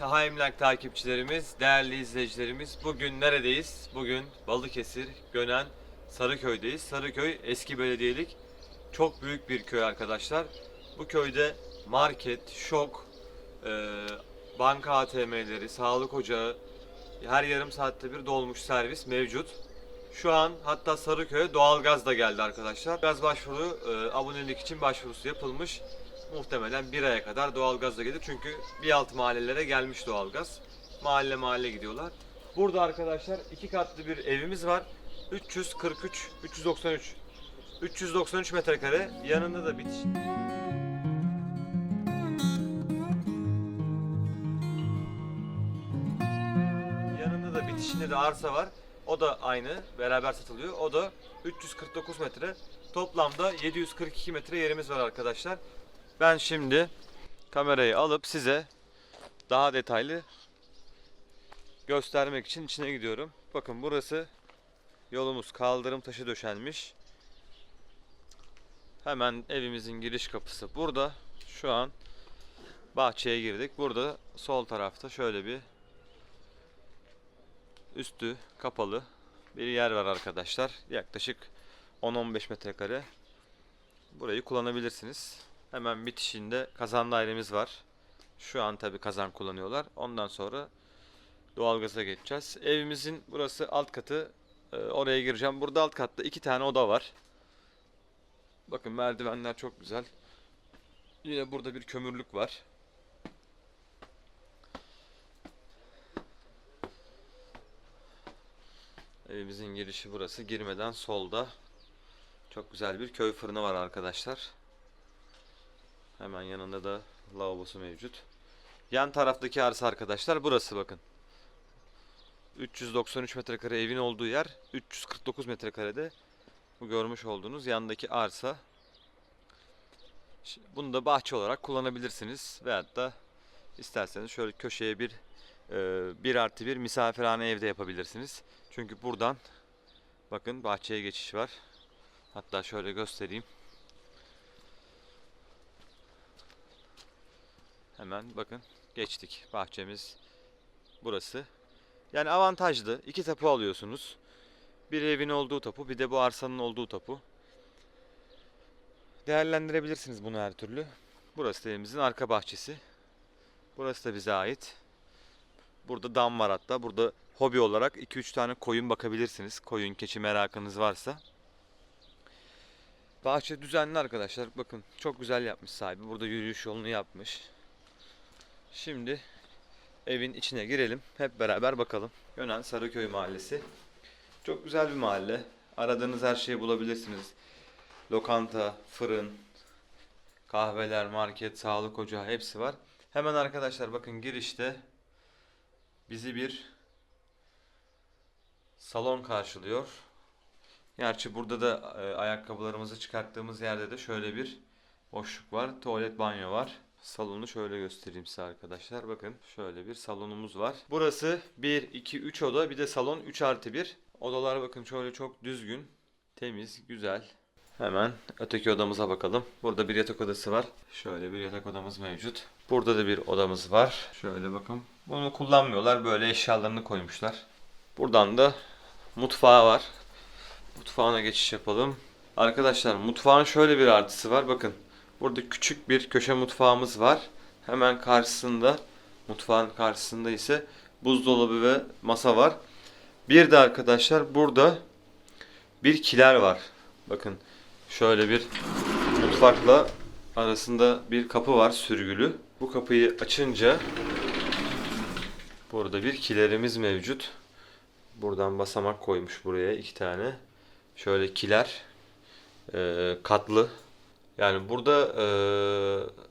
Taha Emlak takipçilerimiz, değerli izleyicilerimiz bugün neredeyiz? Bugün Balıkesir, Gönen, Sarıköy'deyiz. Sarıköy eski belediyelik çok büyük bir köy arkadaşlar. Bu köyde market, şok, e, banka ATM'leri, sağlık ocağı, her yarım saatte bir dolmuş servis mevcut. Şu an hatta Sarıköy'e doğalgaz da geldi arkadaşlar. Gaz başvuru, e, abonelik için başvurusu yapılmış. Muhtemelen bir aya kadar doğalgaz da gelir. Çünkü bir alt mahallelere gelmiş doğalgaz. Mahalle mahalle gidiyorlar. Burada arkadaşlar iki katlı bir evimiz var. 343, 393. 393 metrekare. Yanında da bitiş. Yanında da bitişinde de arsa var. O da aynı. Beraber satılıyor. O da 349 metre. Toplamda 742 metre yerimiz var arkadaşlar. Ben şimdi kamerayı alıp size daha detaylı göstermek için içine gidiyorum. Bakın burası yolumuz kaldırım taşı döşenmiş. Hemen evimizin giriş kapısı burada. Şu an bahçeye girdik. Burada sol tarafta şöyle bir üstü kapalı bir yer var arkadaşlar. Yaklaşık 10-15 metrekare. Burayı kullanabilirsiniz. Hemen bitişinde kazan dairemiz var. Şu an tabi kazan kullanıyorlar. Ondan sonra doğalgaza geçeceğiz. Evimizin burası alt katı. Ee, oraya gireceğim. Burada alt katta iki tane oda var. Bakın merdivenler çok güzel. Yine burada bir kömürlük var. Evimizin girişi burası. Girmeden solda çok güzel bir köy fırını var arkadaşlar. Hemen yanında da lavabosu mevcut. Yan taraftaki arsa arkadaşlar burası bakın. 393 metrekare evin olduğu yer 349 metrekarede bu görmüş olduğunuz yandaki arsa. Bunu da bahçe olarak kullanabilirsiniz. Veyahut da isterseniz şöyle köşeye bir e, bir artı bir misafirhane evde yapabilirsiniz. Çünkü buradan bakın bahçeye geçiş var. Hatta şöyle göstereyim. Hemen bakın geçtik. Bahçemiz burası. Yani avantajlı. İki tapu alıyorsunuz. Bir evin olduğu tapu, bir de bu arsanın olduğu tapu. Değerlendirebilirsiniz bunu her türlü. Burası evimizin arka bahçesi. Burası da bize ait. Burada dam var hatta. Burada hobi olarak 2-3 tane koyun bakabilirsiniz. Koyun, keçi merakınız varsa. Bahçe düzenli arkadaşlar. Bakın çok güzel yapmış sahibi. Burada yürüyüş yolunu yapmış. Şimdi evin içine girelim. Hep beraber bakalım. Gönen Sarıköy Mahallesi. Çok güzel bir mahalle. Aradığınız her şeyi bulabilirsiniz. Lokanta, fırın, kahveler, market, sağlık ocağı hepsi var. Hemen arkadaşlar bakın girişte bizi bir salon karşılıyor. Gerçi burada da e, ayakkabılarımızı çıkarttığımız yerde de şöyle bir boşluk var. Tuvalet, banyo var. Salonu şöyle göstereyim size arkadaşlar. Bakın şöyle bir salonumuz var. Burası 1, 2, 3 oda. Bir de salon 3 artı 1. Odalar bakın şöyle çok düzgün, temiz, güzel. Hemen öteki odamıza bakalım. Burada bir yatak odası var. Şöyle bir yatak odamız mevcut. Burada da bir odamız var. Şöyle bakın. Bunu kullanmıyorlar. Böyle eşyalarını koymuşlar. Buradan da mutfağı var. Mutfağına geçiş yapalım. Arkadaşlar mutfağın şöyle bir artısı var. Bakın burada küçük bir köşe mutfağımız var. Hemen karşısında mutfağın karşısında ise buzdolabı ve masa var. Bir de arkadaşlar burada bir kiler var. Bakın şöyle bir mutfakla arasında bir kapı var sürgülü. Bu kapıyı açınca burada bir kilerimiz mevcut. Buradan basamak koymuş buraya iki tane. Şöyle kiler katlı. Yani burada eee,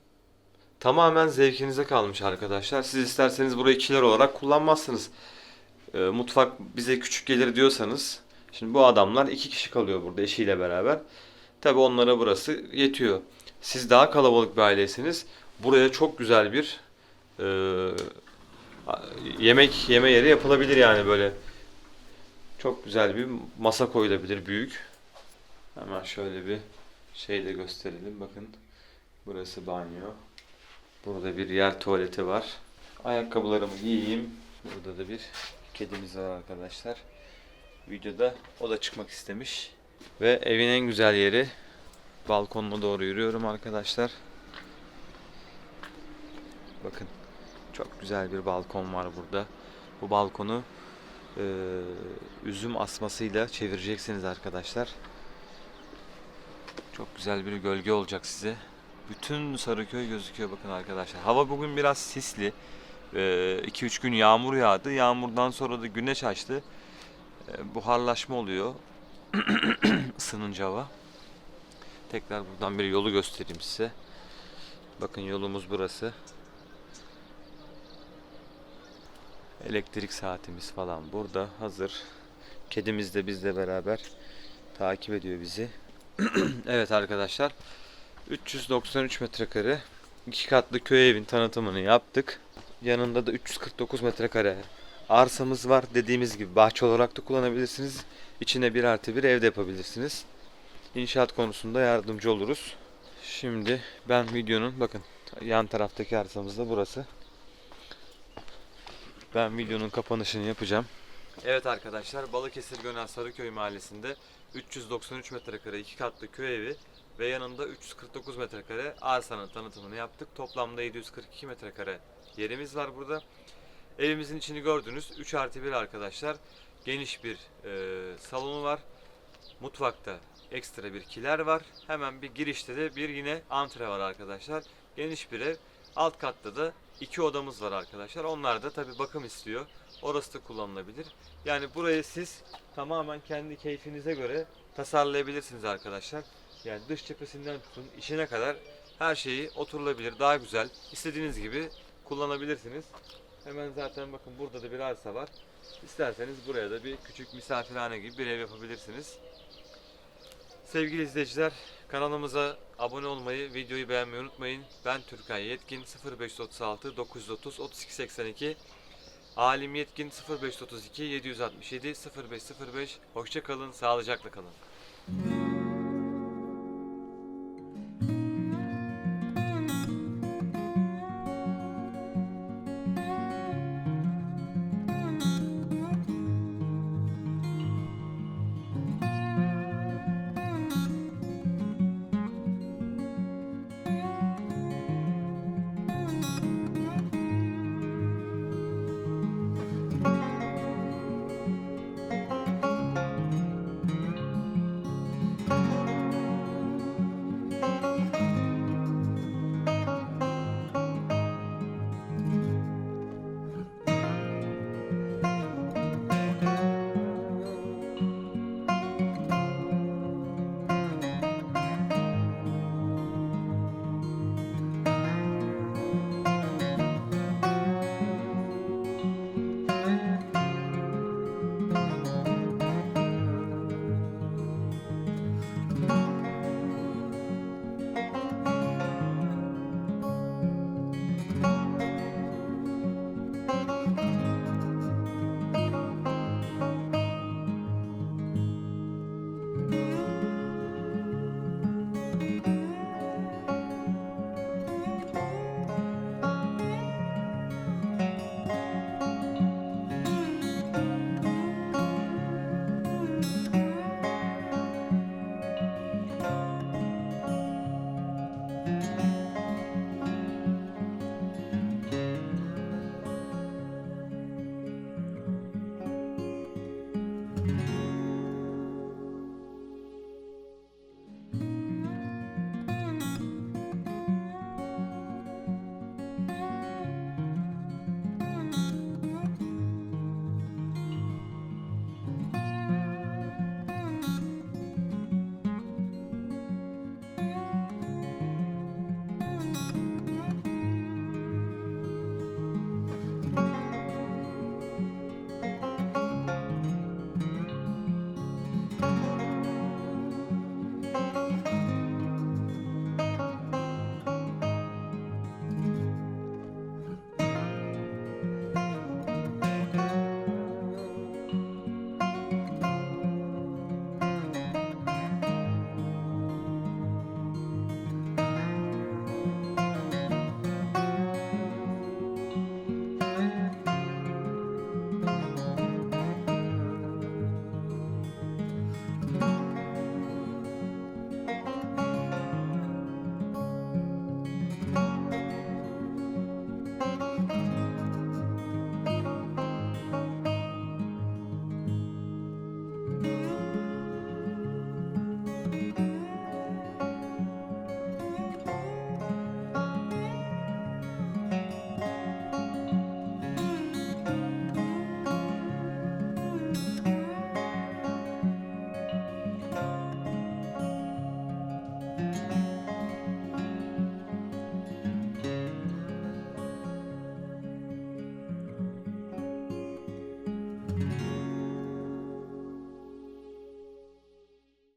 tamamen zevkinize kalmış arkadaşlar. Siz isterseniz burayı kiler olarak kullanmazsınız. Eee, mutfak bize küçük gelir diyorsanız Şimdi bu adamlar iki kişi kalıyor burada eşiyle beraber. Tabi onlara burası yetiyor. Siz daha kalabalık bir aileyseniz buraya çok güzel bir e, yemek yeme yeri yapılabilir yani böyle. Çok güzel bir masa koyulabilir büyük. Hemen şöyle bir şey de gösterelim. Bakın burası banyo. Burada bir yer tuvaleti var. Ayakkabılarımı giyeyim. Burada da bir kedimiz var arkadaşlar. Videoda o da çıkmak istemiş. Ve evin en güzel yeri balkonuna doğru yürüyorum arkadaşlar. Bakın çok güzel bir balkon var burada. Bu balkonu eee, üzüm asmasıyla çevireceksiniz arkadaşlar. Çok güzel bir gölge olacak size. Bütün Sarıköy gözüküyor bakın arkadaşlar. Hava bugün biraz sisli. 2-3 gün yağmur yağdı. Yağmurdan sonra da güneş açtı. Ee, buharlaşma oluyor. Isınınca hava. Tekrar buradan bir yolu göstereyim size. Bakın yolumuz burası. Elektrik saatimiz falan burada hazır. Kedimiz de bizle beraber takip ediyor bizi. evet arkadaşlar. 393 metrekare iki katlı köy evin tanıtımını yaptık. Yanında da 349 metrekare arsamız var. Dediğimiz gibi bahçe olarak da kullanabilirsiniz. İçine bir artı bir evde yapabilirsiniz. İnşaat konusunda yardımcı oluruz. Şimdi ben videonun bakın yan taraftaki arsamız da burası. Ben videonun kapanışını yapacağım. Evet arkadaşlar Balıkesir Gönel Sarıköy mahallesinde 393 metrekare iki katlı köy evi ve yanında 349 metrekare arsanın tanıtımını yaptık. Toplamda 742 metrekare yerimiz var burada. Evimizin içini gördünüz. 3 artı 1 arkadaşlar. Geniş bir e, salonu var. Mutfakta ekstra bir kiler var. Hemen bir girişte de bir yine antre var arkadaşlar. Geniş bir ev. Alt katta da iki odamız var arkadaşlar. Onlar da tabi bakım istiyor. Orası da kullanılabilir. Yani burayı siz tamamen kendi keyfinize göre tasarlayabilirsiniz arkadaşlar. Yani dış cephesinden tutun içine kadar her şeyi oturulabilir. Daha güzel. istediğiniz gibi kullanabilirsiniz. Hemen zaten bakın burada da bir arsa var. İsterseniz buraya da bir küçük misafirhane gibi bir ev yapabilirsiniz. Sevgili izleyiciler kanalımıza abone olmayı, videoyu beğenmeyi unutmayın. Ben Türkay Yetkin 0536 930 3282 Alim Yetkin 0532 767 0505 Hoşça kalın, sağlıcakla kalın.